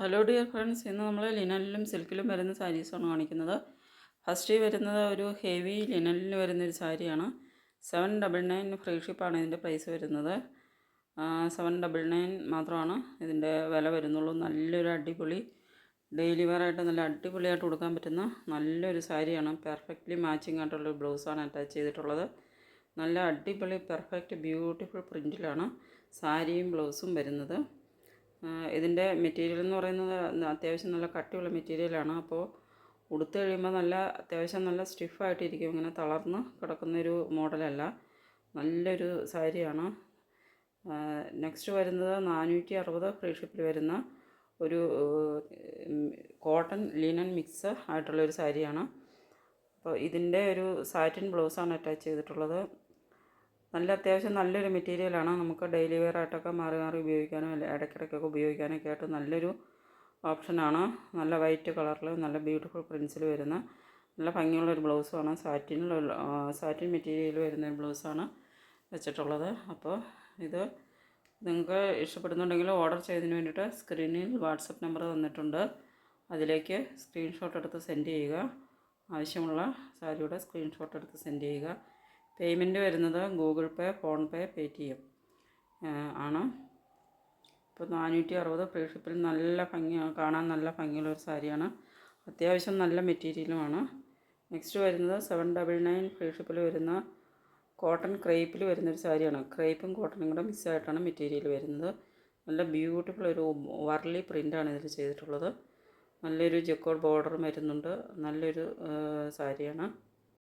Hello dear friends ഇന്ന് നമ്മൾ ലിനലിലും സിൽക്കിലും വരുന്ന സാരീസാണ് കാണിക്കുന്നത്. ഫസ്റ്റ് വരുന്നത് ഒരു ഹെവി ലിനലിന് വരുന്നൊരു സാരിയാണ്. സെവൻ ഡബിൾ നയൻ ഫ്രീ ഷിപ്പാണ് ഇതിന്റെ പ്രൈസ് വരുന്നത്. സെവൻ ഡബിൾ നയൻ മാത്രമാണ് ഇതിന്റെ വില വരുന്നുള്ളൂ. നല്ലൊരു അടിപൊളി ഡെയിലി വെയർ ആയിട്ട് നല്ല അടിപൊളിയായിട്ട് കൊടുക്കാൻ പറ്റുന്ന നല്ലൊരു സാരിയാണ്. പെർഫെക്റ്റ്ലി മാച്ചിങ് ആയിട്ടുള്ള ബ്ലൗസാണ് അറ്റാച്ച് ചെയ്തിട്ടുള്ളത്. നല്ല അടിപൊളി പെർഫെക്റ്റ് ബ്യൂട്ടിഫുൾ പ്രിന്റിലാണ് സാരിയും ബ്ലൗസും വരുന്നത്. ഇതിന്റെ മെറ്റീരിയൽ എന്ന് പറയുന്നത് അത്യാവശ്യം നല്ല കട്ടിയുള്ള മെറ്റീരിയലാണ് അപ്പോൾ ഉടുത്ത് കഴിയുമ്പോൾ നല്ല അത്യാവശ്യം നല്ല സ്റ്റിഫായിട്ടിരിക്കും ഇങ്ങനെ തളർന്ന് കിടക്കുന്നൊരു മോഡലല്ല നല്ലൊരു സാരിയാണ്. നെക്സ്റ്റ് വരുന്നത് നാനൂറ്റി അറുപത് ഫ്രീ ഷിപ്പിൽ വരുന്ന ഒരു കോട്ടൺ ലിനൻ മിക്സ് ആയിട്ടുള്ള ഒരു സാരിയാണ്. അപ്പോൾ ഇതിന്റെ ഒരു സാറ്റിൻ ബ്ലൗസാണ് അറ്റാച്ച് ചെയ്തിട്ടുള്ളത്. നല്ല അത്യാവശ്യം നല്ലൊരു മെറ്റീരിയലാണ് നമുക്ക് ഡെയിലി വെയർ ആയിട്ടൊക്കെ മാറി മാറി ഉപയോഗിക്കാനും അല്ലെ ഇടയ്ക്കിടയ്ക്കൊക്കെ ഉപയോഗിക്കാനൊക്കെ ആയിട്ട് നല്ലൊരു ഓപ്ഷനാണ് നല്ല വൈറ്റ് കളറിൽ നല്ല ബ്യൂട്ടിഫുൾ പ്രിൻസിൽ വരുന്ന നല്ല ഭംഗിയുള്ളൊരു ബ്ലൗസുമാണ് സാറ്റിനുള്ള സാറ്റിൻ മെറ്റീരിയൽ വരുന്ന ഒരു ബ്ലൗസാണ് വെച്ചിട്ടുള്ളത്. അപ്പോൾ ഇത് നിങ്ങൾക്ക് ഇഷ്ടപ്പെടുന്നുണ്ടെങ്കിൽ ഓർഡർ ചെയ്തതിന് വേണ്ടിയിട്ട് സ്ക്രീനിൽ വാട്സപ്പ് നമ്പർ തന്നിട്ടുണ്ട്. അതിലേക്ക് സ്ക്രീൻഷോട്ട് എടുത്ത് സെൻഡ് ചെയ്യുക. ആവശ്യമുള്ള സാരിയുടെ സ്ക്രീൻഷോട്ട് എടുത്ത് സെൻഡ് ചെയ്യുക. പേയ്മെന്റ് വരുന്നത് Google Pay PhonePe Paytm ആണ്. ഇപ്പോൾ നാനൂറ്റി അറുപത് ഫ്രീ ഷിപ്പിൽ നല്ല ഭംഗി കാണാൻ നല്ല ഭംഗിയുള്ള ഒരു സാരിയാണ്. അത്യാവശ്യം നല്ല മെറ്റീരിയലുമാണ് നെക്സ്റ്റ് വരുന്നത് സെവൻ ഡബിൾ നയൻ ഫ്രീ ഷിപ്പിൽ വരുന്ന കോട്ടൺ ക്രേപ്പിൽ വരുന്നൊരു സാരിയാണ്. ക്രേപ്പും കോട്ടണും കൂടെ മിക്സ് ആയിട്ടാണ് മെറ്റീരിയൽ വരുന്നത്. നല്ല ബ്യൂട്ടിഫുൾ ഒരു വർലി പ്രിന്റാണ് ഇതിൽ ചെയ്തിട്ടുള്ളത്. നല്ലൊരു ജക്കോൾ ബോർഡർ വരുന്നുണ്ട്. നല്ലൊരു സാരിയാണ്.